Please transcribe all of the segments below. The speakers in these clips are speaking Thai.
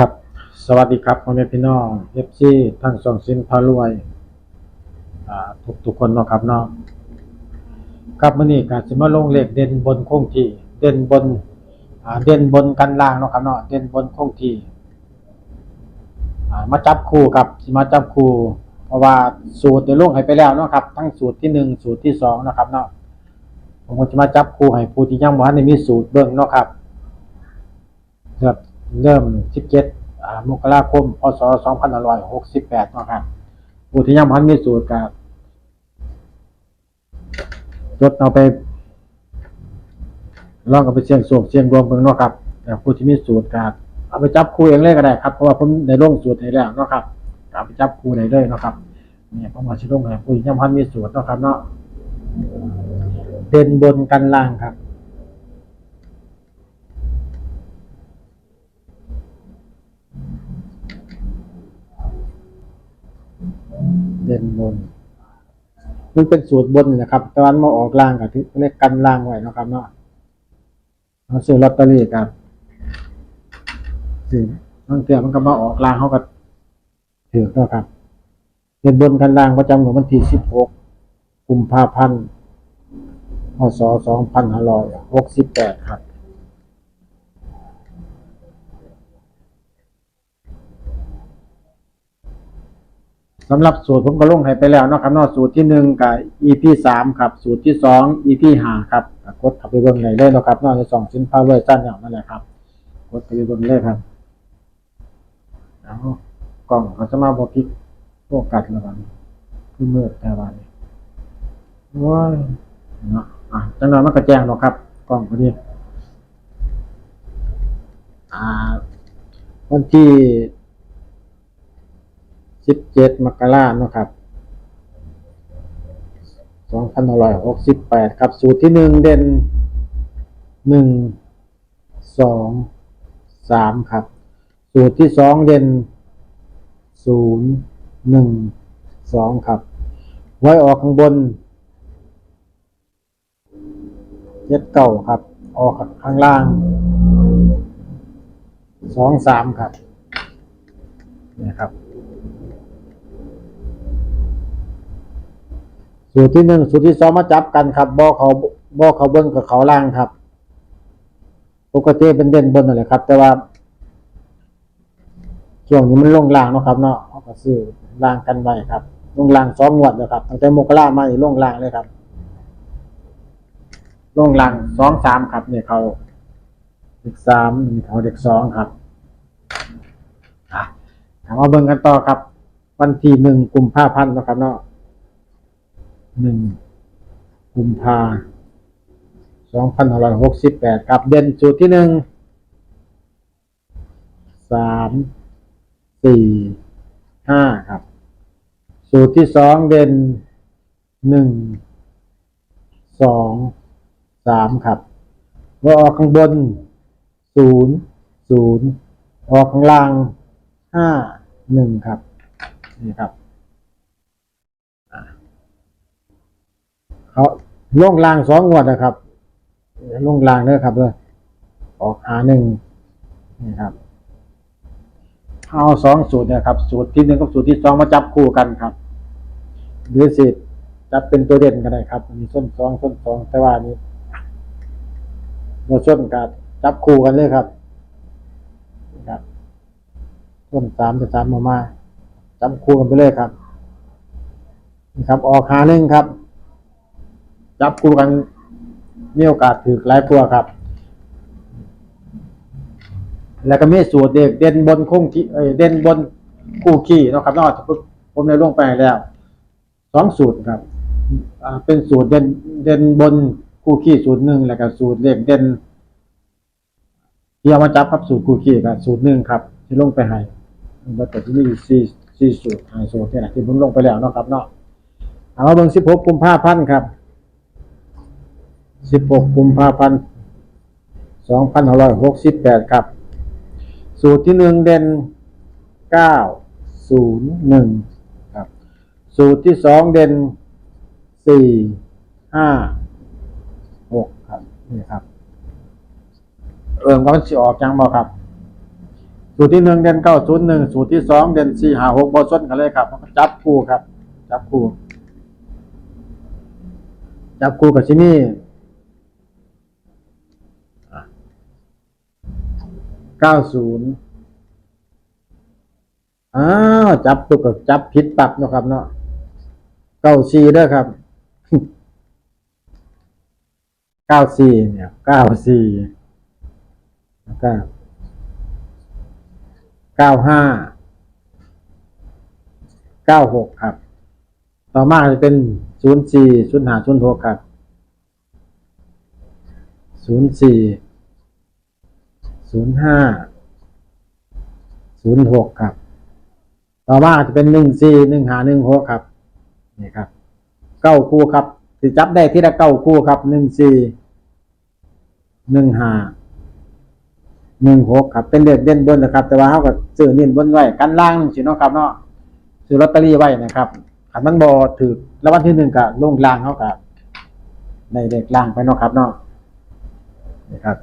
ครับ สวัสดีครับพ่อแม่พี่น้องเอฟซีทั้งสองสินพารวยอ่าทุกทุกคนเนาะครับเนาะครับมื้อนี้ก็สิมาลงเลขเด่นบนคงที่ เด่นบนเด่นบนกันล่างเนาะครับเนาะเด่นบนคงที่มาจับคู่ครับสิมาจับคู่ เพราะว่าสูตรได้ลงให้ไปแล้วเนาะครับ ทั้งสูตรที่หนึ่งสูตรที่สองนะครับเนาะผมจะมาจับคู่ให้ผู้ที่ยังบ่ทันได้มีสูตรเบิ่งเนาะครับครับ เริ่ม17มกราคม พศ2568นะครับผู้ที่ยังพันมีสูตรกับจดเอาไปลองเอาไปเสี่ยงโชคเสี่ยงดวงเบิ่งเนาะครับแต่ผู้ที่มีสูตรกับเอาไปจับคู่เองเลยก็ได้ครับ เพราะว่าผมได้ลงสูตรให้แล้วเนาะครับเอาไปจับคู่ได้เลยเนาะครับเนี่ยผมมาสิลงให้ผู้ที่ยังพันมีสูตรเนาะครับเนาะเด่นบนกันล่างครับ ด่นบนมันเป็นสูตรบนนะครับ แต่วันมาออกล่างกับที่เรียกกันล่างไว้นะครับเนาะเราซื้อลอตเตอรี่กับซื้อบางเทีมันก็มาออกล่างเขาก็ถือเนาะครับเด่นบนกันล่างประจำของวันที่สิบหกกุมภาพันธ์พศสองพันห้าร้อยหกสิบแปดครับ สำหรับสูตรผมก็ลงให้ไปแล้วเนาะครับเนาะสูตรที่หนึ่งกับ EP สามครับ สูตรที่สอง EP ห้าครับกดเข้าไปเบิ่งได้เลยเนาะครับเนาะในสองชิ้นพาวเวอร์สั้นอย่างนั่นแหละครับกดไปเบิ่งเลยครับเอากล้องเขาจะมาบอกพิกโฟกัสแล้วกันคือมืดแต่ว่านี่โอ้ยเนาะอะจังหวะมันก็แจงนะครับ กล้องพอดีอ่าวันที่ สิบเจ็ดมกราเนาะครับสองพันร้อยหกสิบแปดครับ สูตรที่หนึ่งเด่นหนึ่งสองสามครับ สูตรที่สองเด่นศูนย์หนึ่งสองครับ ไว้ออกข้างบนเจ็ดเก้าครับ ออกข้างล่างสองสามครับนี่ครับ สูตรที่หนึ่งสูตรที่สองมาจับกันครับบ่อเขาบ่อเขาเบิ้งกับเขาล่างครับ ปกติเป็นเด่นบนนั่นแหละครับ แต่ว่าช่วงนี้มันลงล่างเนาะครับเนาะเขาก็ซื้อล่างกันไว้ครับลงล่างสองงวดเลยครับตั้งแต่มกรามานี่ลงล่างเลยครับลงล่างสองสามครับเนี่ยเขาเด็กสามนี่เขาเด็กสองครับถามมาเบิ่งกันต่อครับ วันที่หนึ่งกุมภาพันธ์นะครับเนาะ หนึ่งกุมภาสองพันห้าร้อยหกสิบแปดกับเด่นสูตรที่หนึ่งสามสี่ห้าครับ สูตรที่สองเด่นหนึ่งสองสามครับว่าออกข้างบนศูนย์ศูนย์ออกข้างล่างห้าหนึ่งครับ นี่ครับ เขาลงรางสองงวดนะครับลงรางเด้อครับเลยออกหาหนึ่งนี่ครับเอาสองสูตรนี่ยครับ สูตรที่หนึ่งกับสูตรที่สองมาจับคู่กันครับหรือสิจับเป็นตัวเด่นก็ได้ครับอันนี้ส้นสองส้นสองแต่ว่านี้โมส้นกับจับคู่กันเลยครับนี่ครับส้นสามเป็นสามมามาจับคู่กันไปเลยครับนี่ครับ ออกหาหนึ่งครับ จับคู่กันมีโอกาสถือหลายตัวครับ แล้วก็มีสูตรเด็กเด่นบนคงที่เอ้ยเด่นบนคู่ขี้นะครับนอกผมได้ลงไปแล้วสองสูตรครับอ่าเป็นสูตรเด่นเด่นบนคู่ขี้สูตรหนึ่งแล้วก็สูตรเลขเด่นที่เอามาจับครับสูตรคู่ขี้กับสูตรหนึ่งครับ ที่ลงไปให้แล้วแต่ที่นี่สี่สี่สูตรห้าสูตรเนี่ยนะที่ผมลงไปแล้วนะครับเนาะเอามาเบิ่งสิบหกกุมภาพันธ์ครับ สิบหกกุมภาพันธ์สองพันร้อยหกสิบแปดครับ สูตรที่หนึ่งเด่นเก้าศูนย์หนึ่งครับ สูตรที่สองเด่นสี่ห้าหกครับ นี่ครับ เอิ่มก็สิออกจังบ่ครับ สูตรที่หนึ่งเด่นเก้าศูนย์หนึ่งสูตรที่สองเด่นสี่หาหกบอส้นกันเลยครับจับคู่ครับ จับคู่จับคู่กับที่นี่เก้าศูนย์อ้าวจับตุกกับจับผิดปรับเนาะครับ เนาะเก้าสี่เด้อครับเก้าสี่เนี่ยเก้าสี่แล้วก็เก้าห้าเก้าหกครับ ต่อมาจะเป็นศูนย์สี่ศูนย์ห้าศูนย์หกครับศูนย์สี่ ศูนย์ห้าศูนย์หกครับ ต่อมาจะเป็นหนึ่งสี่หนึ่งห้าหนึ่งหกครับ นี่ครับ เก้าคู่ครับสิจับได้ที่ละเก้าคู่ครับหนึ่งสี่หนึ่งห้าหนึ่งหกครับ เป็นเลขเด่นบนนะครับ แต่ว่าเขาก็ซื้อเน้นบนไว้กันล่างสิเนาะครับเนาะซื้อลอตเตอรี่ไว้นะครับขันมันบอถือแล้ววันที่หนึ่งกับลงล่างเขากับในเลขล่างไปเนาะครับเนาะนี่ครับ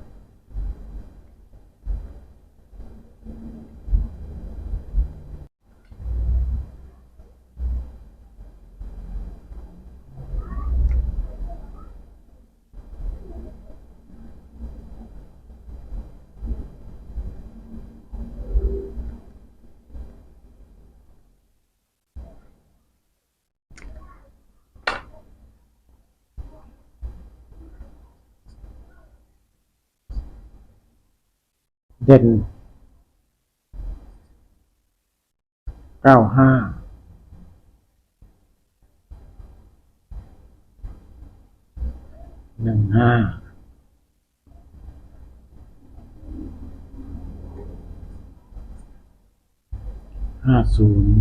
เด่นเก้าห้าหนึ่งห้าห้าศูนย์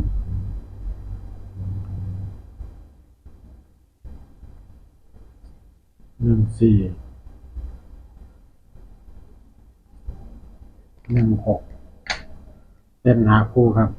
หนึ่งสี่ หนึ่งหกเล่นหาคู่ครับ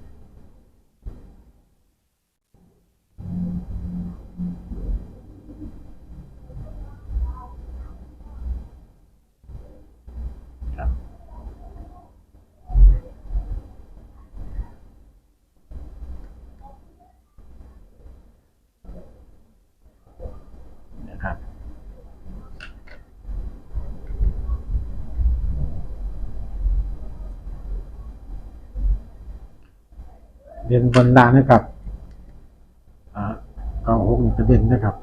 ด่นบนล่างนะครับอ่าเก้าหกนี่ก็เด่นนะครับ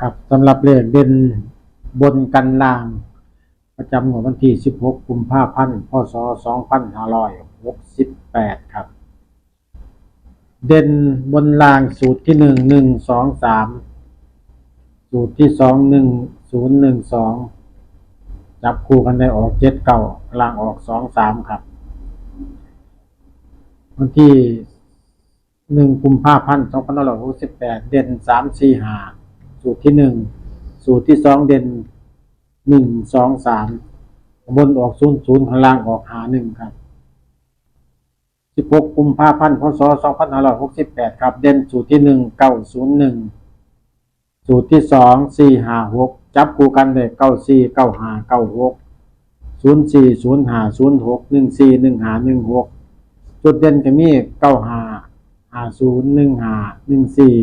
ครับสำหรับเลขเด่นบนกันล่าง ประจำของวันที่ 16 กุมภาพันธ์พศ 2568 ครับ เด่นบนล่างสูตรที่ 1 1 2 3 สูตรที่ 2 1 0 1 2 จับคู่กันได้ออก7เก่าล่างออก2 3ครับ วันที่1กุมภาพันธ์2568เด่น3 4 5สูตรที่1สูตรที่2เด่นหนึ่งสองสามบนออกศูนย์ศูนย์ข้างล่างออกหาหนึ่งครับสิบหกกุมภาพันธ์พศสองพันห้าร้อยหกสิบแปดครับ เด่นสูตรที่หนึ่งเก้าศูนย์หนึ่งสูตรที่สองสี่ห้าหก จับคู่กันเลยเก้าสี่เก้าห้าเก้าหกศูนย์สี่ศูนย์ห้าศูนย์หกหนึ่งสี่หนึ่งห้าหนึ่งหกจุดเด่นก็มีเก้าห้าห้าศูนย์หนึ่งห้าหนึ่งสี่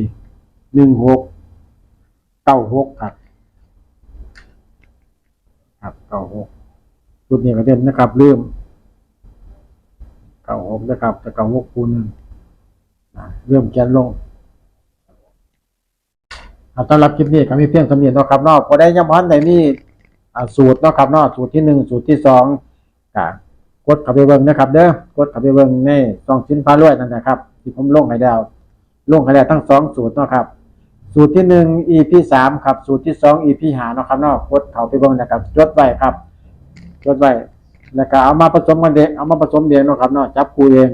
หนึ่งหกเก้าหกครับครับเก้าหกชุดนี้ก็เด่นนะครับเริ่มเก้าหกนะครับแต่เก้าหกคูณหนึ่งเริ่มเขียนลง อาต้อนรับคลิปนี้ก็มีเพียงสำเนียงนะครับนอกพอได้ย้ำพันในนี่สูตรนะครับนอกสูตรที่หนึ่งสูตรที่สองก็กดข้าไปเบิ่งนะครับ เด้อกดข้าไปเบิ่งในซองชิ้นพารวยนั่นนะครับ ที่ผมลงให้แล้วลงให้แล้วทั้งสองสูตรนะครับ สูตรที่หนึ่ง EP สามครับ สูตรที่สอง EP หานะครับนาะกดเขาไปเบิ่งนะครับจดไว้ครับจดไว้แล้วก็เอามาผสมกันเด็กเอามาผสมเองนะครับนาะจับคูเอง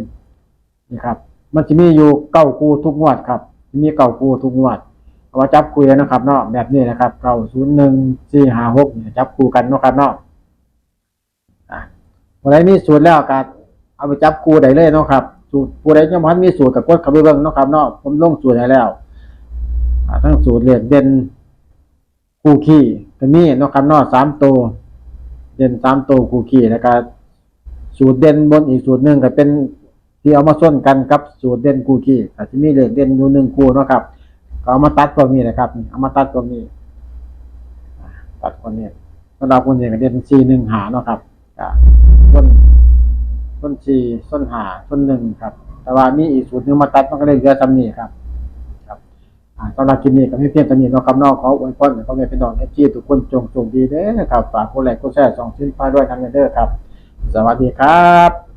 นี่ครับ มันจะมีอยู่เก้าคูทุกงวดครับ มีเก้าคูทุกงวด เอามาจับคู่เองนะครับเนาะแบบนี้นะครับเก้าศูนย์หนึ่งสี่ห้าหกเนี่ยจับคู่กันเนาะครับเนาะอะวันนี้มีสูตรแล้วก็เอาไปจับคู่ได้เลยเนาะครับ สูตรผู้ใดยังพันมีสูตรกับกดเข้าไปเบิ่งเนาะครับเนาะผมลงสูตรให้แล้วทั้งสูตรเลขเด่นคู่ขี้ก็มีเนาะครับเนาะสามตัวเด่นสามตัวคู่ขี้แล้วก็สูตรเด่นบนอีกสูตรหนึ่งก็เป็นที่เอามาส้นกันกับสูตรเด่นคู่ขี้ก็จะมีเลขเด่นอยู่หนึ่งคู่เนาะครับ เอามาตัดตรงนี้นะครับเอามาตัดตรงนี้ตัดตรงนี้สำหรับคนนี้ก็เด่นสี่หนึ่งหาเนาะครับก็ส้นส้นสี่ส้นหาส้นหนึ่งครับ แต่ว่ามีอีกสูตรนึงมาตัดมันก็เลยเหลือจำนี้ครับ ครับอ่าสำหรับคลิปนี้ก็ไม่เพียงเท่นี้เนาะครับนอกเขออวยพรให้พ่อแม่พี่น้องเอฟซีทุกคนจงโชคดีเด้อครับฝากกดไลค์กดแชร์สองชิ้นฟ้าด้วยทางเด้อครับ สวัสดีครับ